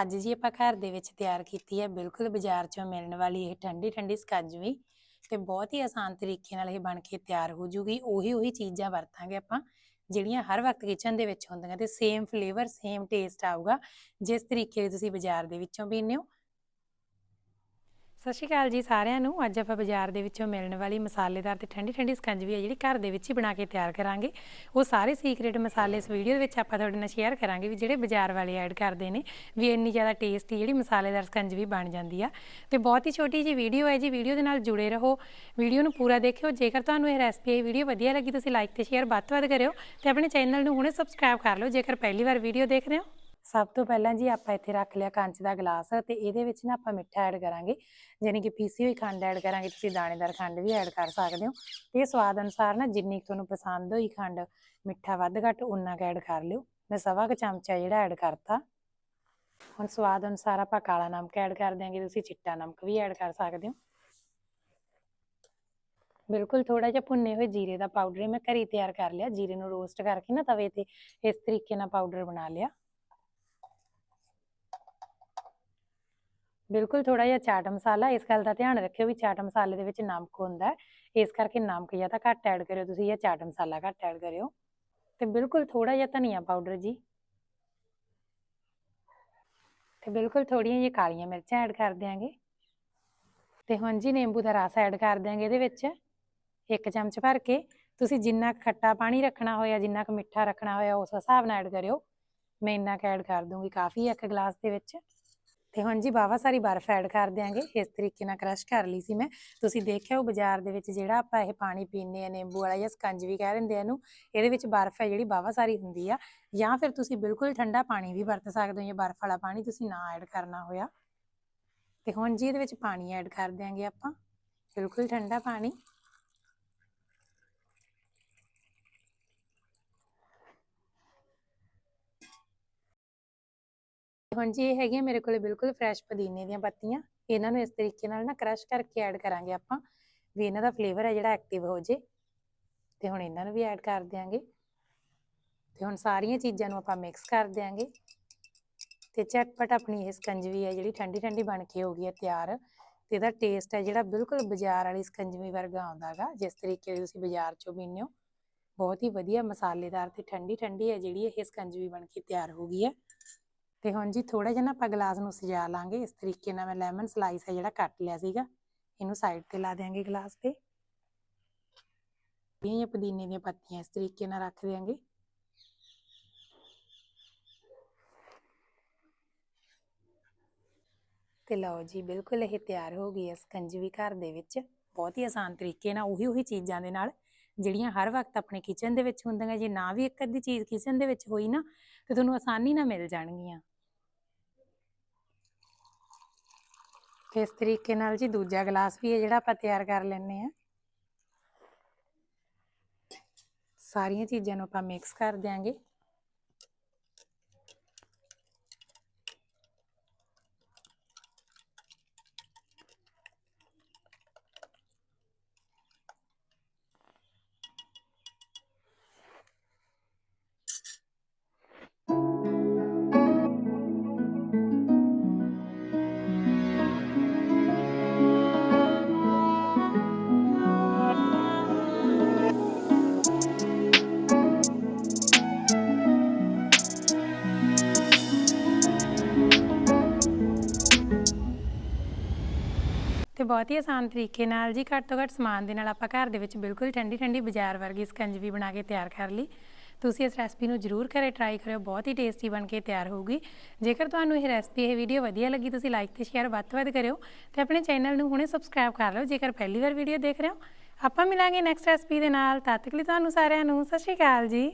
ਅੱਜ ਜੀ ਆਪਾਂ ਘਰ ਦੇ ਵਿੱਚ ਤਿਆਰ ਕੀਤੀ ਹੈ, ਬਿਲਕੁਲ ਬਾਜ਼ਾਰ 'ਚੋਂ ਮਿਲਣ ਵਾਲੀ ਇਹ ਠੰਡੀ ਠੰਡੀ ਸਕੰਜਵੀ ਤੇ ਬਹੁਤ ਹੀ ਆਸਾਨ ਤਰੀਕੇ ਨਾਲ ਇਹ ਬਣ ਕੇ ਤਿਆਰ ਹੋ ਜੂਗੀ। ਉਹੀ ਉਹੀ ਚੀਜ਼ਾਂ ਵਰਤਾਂਗੇ ਆਪਾਂ, ਜਿਹੜੀਆਂ ਹਰ ਵਕਤ ਕਿਚਨ ਦੇ ਵਿੱਚ ਹੁੰਦੀਆਂ ਤੇ ਸੇਮ ਫਲੇਵਰ ਸੇਮ ਟੇਸਟ ਆਊਗਾ, ਜਿਸ ਤਰੀਕੇ ਤੁਸੀਂ ਬਾਜ਼ਾਰ ਦੇ ਵਿੱਚੋਂ ਪੀਂਦੇ ਹੋ ਸਤਿ ਸ਼੍ਰੀ ਅਕਾਲ ਜੀ ਸਾਰਿਆਂ ਨੂੰ। ਅੱਜ ਆਪਾਂ ਬਾਜ਼ਾਰ ਦੇ ਵਿੱਚੋਂ ਮਿਲਣ ਵਾਲੀ ਮਸਾਲੇਦਾਰ ਤੇ ਠੰਡੀ ਠੰਡੀ ਸਕੰਜਵੀ ਹੈ ਜਿਹੜੀ ਘਰ ਦੇ ਵਿੱਚ ਹੀ ਬਣਾ ਕੇ ਤਿਆਰ ਕਰਾਂਗੇ। ਉਹ ਸਾਰੇ ਸੀਕ੍ਰੀਟ ਮਸਾਲੇ ਇਸ ਵੀਡੀਓ ਦੇ ਵਿੱਚ ਆਪਾਂ ਤੁਹਾਡੇ ਨਾਲ ਸ਼ੇਅਰ ਕਰਾਂਗੇ ਵੀ ਜਿਹੜੇ ਬਾਜ਼ਾਰ ਵਾਲੇ ਐਡ ਕਰਦੇ ਨੇ, ਵੀ ਇੰਨੀ ਜ਼ਿਆਦਾ ਟੇਸਟੀ ਜਿਹੜੀ ਮਸਾਲੇਦਾਰ ਸਕੰਜਵੀ ਬਣ ਜਾਂਦੀ ਆ। ਤੇ ਬਹੁਤ ਹੀ ਛੋਟੀ ਜੀ ਵੀਡੀਓ ਹੈ ਜੀ ਵੀਡੀਓ ਦੇ ਨਾਲ ਜੁੜੇ ਰਹੋ। ਵੀਡੀਓ ਨੂੰ ਪੂਰਾ ਦੇਖਿਓ। ਜੇਕਰ ਤੁਹਾਨੂੰ ਇਹ ਰੈਸਪੀ ਇਹ ਵੀਡੀਓ ਵਧੀਆ ਲੱਗੀ, ਤੁਸੀਂ ਲਾਈਕ ਤੇ ਸ਼ੇਅਰ ਵੱਧ ਤੋਂ ਵੱਧ ਕਰਿਓ ਤੇ ਆਪਣੇ ਚੈਨਲ ਨੂੰ ਹੁਣੇ ਸਬਸਕ੍ਰਾਈਬ ਕਰ ਲਓ। ਜੇਕਰ ਪਹਿਲੀ ਵਾਰ ਵੀਡੀਓ ਦੇਖ ਰਹੇ ਹੋ ਸਭ ਤੋਂ ਪਹਿਲਾਂ ਜੀ ਆਪਾਂ ਇੱਥੇ ਰੱਖ ਲਿਆ ਕੰਚ ਦਾ ਗਲਾਸ ਤੇ ਇਹਦੇ ਵਿੱਚ ਨਾ ਆਪਾਂ ਮਿੱਠਾ ਐਡ ਕਰਾਂਗੇ ਯਾਨੀ ਕਿ ਪੀਸੀ ਹੋਈ ਖੰਡ ਐਡ ਕਰਾਂਗੇ, ਤੁਸੀਂ ਦਾਣੇਦਾਰ ਖੰਡ ਵੀ ਐਡ ਕਰ ਸਕਦੇ ਹੋ ਤੇ ਸਵਾਦ ਅਨੁਸਾਰ ਨਾ ਜਿੰਨੀ ਕੁ ਤੁਹਾਨੂੰ ਪਸੰਦ ਹੋਈ ਖੰਡ, ਮਿੱਠਾ ਵੱਧ ਘੱਟ ਉਨਾ ਕੁ ਐਡ ਕਰ ਲਿਓ। ਮੈਂ ਸਵਾ ਕੁ ਚਮਚਾ ਜਿਹੜਾ ਐਡ ਕਰਤਾ। ਹੁਣ ਸਵਾਦ ਅਨੁਸਾਰ ਆਪਾਂ ਕਾਲਾ ਨਮਕ ਐਡ ਕਰ ਦਿਆਂਗੇ, ਤੁਸੀਂ ਚਿੱਟਾ ਨਮਕ ਵੀ ਐਡ ਕਰ ਸਕਦੇ ਹੋ। ਬਿਲਕੁਲ ਥੋੜਾ ਜਿਹਾ ਭੁੰਨੇ ਹੋਏ ਜੀਰੇ ਦਾ ਪਾਊਡਰ ਮੈਂ ਘਰੇ ਤਿਆਰ ਕਰ ਲਿਆ, ਜੀਰੇ ਨੂੰ ਰੋਸਟ ਕਰਕੇ ਨਾ ਤਵੇ ਤੇ ਇਸ ਤਰੀਕੇ ਨਾਲ ਪਾਊਡਰ ਬਣਾ ਲਿਆ। ਬਿਲਕੁਲ ਥੋੜਾ ਜਿਹਾ ਚਾਟ ਮਸਾਲਾ, ਇਸ ਗੱਲ ਦਾ ਧਿਆਨ ਰੱਖਿਓ ਵੀ ਚਾਟ ਮਸਾਲੇ ਦੇ ਵਿੱਚ ਨਮਕ ਹੁੰਦਾ ਇਸ ਕਰਕੇ ਨਮਕ ਜਾਂ ਤਾਂ ਘੱਟ ਐਡ ਕਰਿਓ ਤੁਸੀਂ ਜਾਂ ਚਾਟ ਮਸਾਲਾ ਘੱਟ ਐਡ ਕਰਿਓ। ਤੇ ਬਿਲਕੁਲ ਥੋੜਾ ਜਿਹਾ ਧਨੀਆ ਪਾਊਡਰ ਜੀ। ਤੇ ਬਿਲਕੁਲ ਥੋੜੀਆਂ ਜਿਹੀਆਂ ਕਾਲੀਆਂ ਮਿਰਚਾਂ ਐਡ ਕਰ ਦਿਆਂਗੇ। ਤੇ ਹੁਣ ਜੀ ਨਿੰਬੂ ਦਾ ਰਸ ਐਡ ਕਰ ਦਿਆਂਗੇ ਇਹਦੇ ਵਿੱਚ। ਇੱਕ ਚਮਚ ਭਰ ਕੇ ਤੁਸੀਂ ਜਿੰਨਾ ਕੁ ਖੱਟਾ ਪਾਣੀ ਰੱਖਣਾ ਹੋਇਆ, ਜਿੰਨਾ ਕੁ ਮਿੱਠਾ ਰੱਖਣਾ ਹੋਇਆ ਉਸ ਹਿਸਾਬ ਨਾਲ ਐਡ ਕਰਿਓ। ਮੈਂ ਇੰਨਾ ਕੁ ਐਡ ਕਰ ਦੂੰਗੀ ਕਾਫੀ ਇੱਕ ਗਲਾਸ ਦੇ ਵਿੱਚ। ਤੇ ਹੁਣ ਜੀ ਬਾਵਾ ਸਾਰੀ ਬਰਫ਼ ਐਡ ਕਰ ਦਿਆਂਗੇ। ਇਸ ਤਰੀਕੇ ਨਾਲ ਕ੍ਰਸ਼ ਕਰ ਲਈ ਸੀ ਮੈਂ। ਤੁਸੀਂ ਦੇਖਿਆ ਉਹ ਬਾਜ਼ਾਰ ਦੇ ਵਿੱਚ ਜਿਹੜਾ ਆਪਾਂ ਇਹ ਪਾਣੀ ਪੀਂਦੇ ਆ ਨਿੰਬੂ ਵਾਲਾ ਜਾਂ ਸਕੰਜ ਵੀ ਕਹਿ ਦਿੰਦੇ ਆ ਇਹਨੂੰ, ਇਹਦੇ ਵਿੱਚ ਬਰਫ਼ ਹੈ ਜਿਹੜੀ ਬਾਵਾ ਸਾਰੀ ਹੁੰਦੀ ਆ। ਜਾਂ ਫਿਰ ਤੁਸੀਂ ਬਿਲਕੁਲ ਠੰਡਾ ਪਾਣੀ ਵੀ ਵਰਤ ਸਕਦੇ ਹੋ ਜਾਂ ਬਰਫ਼ ਵਾਲਾ ਪਾਣੀ ਤੁਸੀਂ ਨਾ ਐਡ ਕਰਨਾ ਹੋਇਆ। ਤੇ ਹੁਣ ਜੀ ਇਹਦੇ ਵਿੱਚ ਪਾਣੀ ਐਡ ਕਰ ਦਿਆਂਗੇ ਆਪਾਂ। ਬਿਲਕੁਲ ਠੰਡਾ ਪਾਣੀ। ਹੁਣ ਜੀ ਇਹ ਹੈਗੀਆਂ ਮੇਰੇ ਕੋਲੇ ਬਿਲਕੁਲ ਫਰੈਸ਼ ਪੁਦੀਨੇ ਦੀਆਂ ਪੱਤੀਆਂ, ਇਹਨਾਂ ਨੂੰ ਇਸ ਤਰੀਕੇ ਨਾਲ ਨਾ ਕ੍ਰਸ਼ ਕਰਕੇ ਐਡ ਕਰਾਂਗੇ ਆਪਾਂ, ਵੀ ਇਹਨਾਂ ਦਾ ਫਲੇਵਰ ਹੈ ਜਿਹੜਾ ਐਕਟਿਵ ਹੋ ਜੇ। ਤੇ ਹੁਣ ਇਹਨਾਂ ਨੂੰ ਵੀ ਐਡ ਕਰ ਦਿਆਂਗੇ। ਤੇ ਹੁਣ ਸਾਰੀਆਂ ਚੀਜ਼ਾਂ ਨੂੰ ਆਪਾਂ ਮਿਕਸ ਕਰ ਦਿਆਂਗੇ। ਤੇ ਝਟਪਟ ਆਪਣੀ ਇਹ ਸਕੰਜਵੀ ਹੈ ਜਿਹੜੀ ਠੰਡੀ ਠੰਡੀ ਬਣ ਕੇ ਹੋ ਗਈ ਹੈ ਤਿਆਰ। ਤੇ ਇਹਦਾ ਟੇਸਟ ਹੈ ਜਿਹੜਾ ਬਿਲਕੁਲ ਬਾਜ਼ਾਰ ਵਾਲੀ ਸਕੰਜਵੀ ਵਰਗਾ ਆਉਂਦਾਗਾ ਜਿਸ ਤਰੀਕੇ ਦੀ ਤੁਸੀਂ ਬਾਜ਼ਾਰ ਚੋਂ ਪੀਂਦੇ ਹੋ। ਬਹੁਤ ਹੀ ਵਧੀਆ ਮਸਾਲੇਦਾਰ ਤੇ ਠੰਡੀ ਠੰਡੀ ਹੈ ਜਿਹੜੀ ਇਹ ਸਕੰਜਵੀ ਬਣ ਕੇ ਤਿਆਰ ਹੋ ਗਈ ਹੈ ਤੇ ਹੁਣ ਜੀ ਥੋੜਾ ਜਿਹਾ ਨਾ ਆਪਾਂ ਗਲਾਸ ਨੂੰ ਸਜਾ ਲਾਂਗੇ। ਇਸ ਤਰੀਕੇ ਨਾਲ ਮੈਂ ਲੈਮਨ ਸਲਾਈਸ ਹੈ ਜਿਹੜਾ ਕੱਟ ਲਿਆ ਸੀਗਾ। ਇਹਨੂੰ ਸਾਈਡ ਤੇ ਲਾ ਦਿਆਂਗੇ ਗਲਾਸ ਤੇ। ਇਹ ਪੁਦੀਨੇ ਦੀਆਂ ਪੱਤੀਆਂ, ਇਸ ਤਰੀਕੇ ਨਾਲ ਰੱਖ ਦਿਆਂਗੇ। ਤੇ ਲਓ ਜੀ, ਬਿਲਕੁਲ ਇਹ ਤਿਆਰ ਹੋ ਗਈ ਹੈ ਸਕੰਜਵੀ ਘਰ ਦੇ ਵਿੱਚ। ਬਹੁਤ ਹੀ ਆਸਾਨ ਤਰੀਕੇ ਨਾਲ, ਉਹੀ ਉਹੀ ਚੀਜ਼ਾਂ ਦੇ ਨਾਲ, ਜਿਹੜੀਆਂ ਹਰ ਵਕਤ ਆਪਣੇ ਕਿਚਨ ਦੇ ਵਿੱਚ ਹੁੰਦੀਆਂ। ਜੇ ਨਾ ਵੀ ਇੱਕ ਅੱਧੀ ਚੀਜ਼ ਕਿਚਨ ਦੇ ਵਿੱਚ ਹੋਈ ਨਾ, ਤੇ ਤੁਹਾਨੂੰ ਆਸਾਨੀ ਨਾਲ ਮਿਲ ਜਾਣਗੀਆਂ। ਇਸ ਤਰੀਕੇ ਨਾਲ ਜੀ ਦੂਜਾ ਗਲਾਸ ਵੀ ਹੈ ਜਿਹੜਾ ਆਪਾਂ ਤਿਆਰ ਕਰ ਲੈਣੇ ਆ ਸਾਰੀਆਂ ਚੀਜ਼ਾਂ ਨੂੰ ਆਪਾਂ ਮਿਕਸ ਕਰ ਦਿਆਂਗੇ। ਤੇ ਬਹੁਤ ਹੀ ਆਸਾਨ ਤਰੀਕੇ ਨਾਲ ਜੀ ਘੱਟ ਤੋਂ ਘੱਟ ਸਮਾਨ ਦੇ ਨਾਲ ਆਪਾਂ ਘਰ ਦੇ ਵਿੱਚ ਬਿਲਕੁਲ ਠੰਡੀ ਠੰਡੀ ਬਾਜ਼ਾਰ ਵਰਗੀ ਸਕੰਜਵੀ ਬਣਾ ਕੇ ਤਿਆਰ ਕਰ ਲਈ। ਤੁਸੀਂ ਇਸ ਰੈਸਪੀ ਨੂੰ ਜਰੂਰ ਘਰੇ ਟਰਾਈ ਕਰਿਓ, ਬਹੁਤ ਹੀ ਟੇਸਟੀ ਬਣ ਕੇ ਤਿਆਰ ਹੋਊਗੀ। ਜੇਕਰ ਤੁਹਾਨੂੰ ਇਹ ਰੈਸਪੀ ਇਹ ਵੀਡੀਓ ਵਧੀਆ ਲੱਗੀ, ਤੁਸੀਂ ਲਾਈਕ ਤੇ ਸ਼ੇਅਰ ਵੱਧ ਤੋਂ ਵੱਧ ਕਰਿਓ ਤੇ ਆਪਣੇ ਚੈਨਲ ਨੂੰ ਹੁਣੇ ਸਬਸਕ੍ਰਾਈਬ ਕਰ ਲਓ ਜੇਕਰ ਪਹਿਲੀ ਵਾਰ ਵੀਡੀਓ ਦੇਖ ਰਹੇ ਹੋ। ਆਪਾਂ ਮਿਲਾਂਗੇ ਨੈਕਸਟ ਰੈਸਪੀ ਦੇ ਨਾਲ, ਤਦ ਤੱਕ ਲਈ ਤੁਹਾਨੂੰ ਸਾਰਿਆਂ ਨੂੰ ਸਤਿ ਸ਼੍ਰੀ ਅਕਾਲ ਜੀ।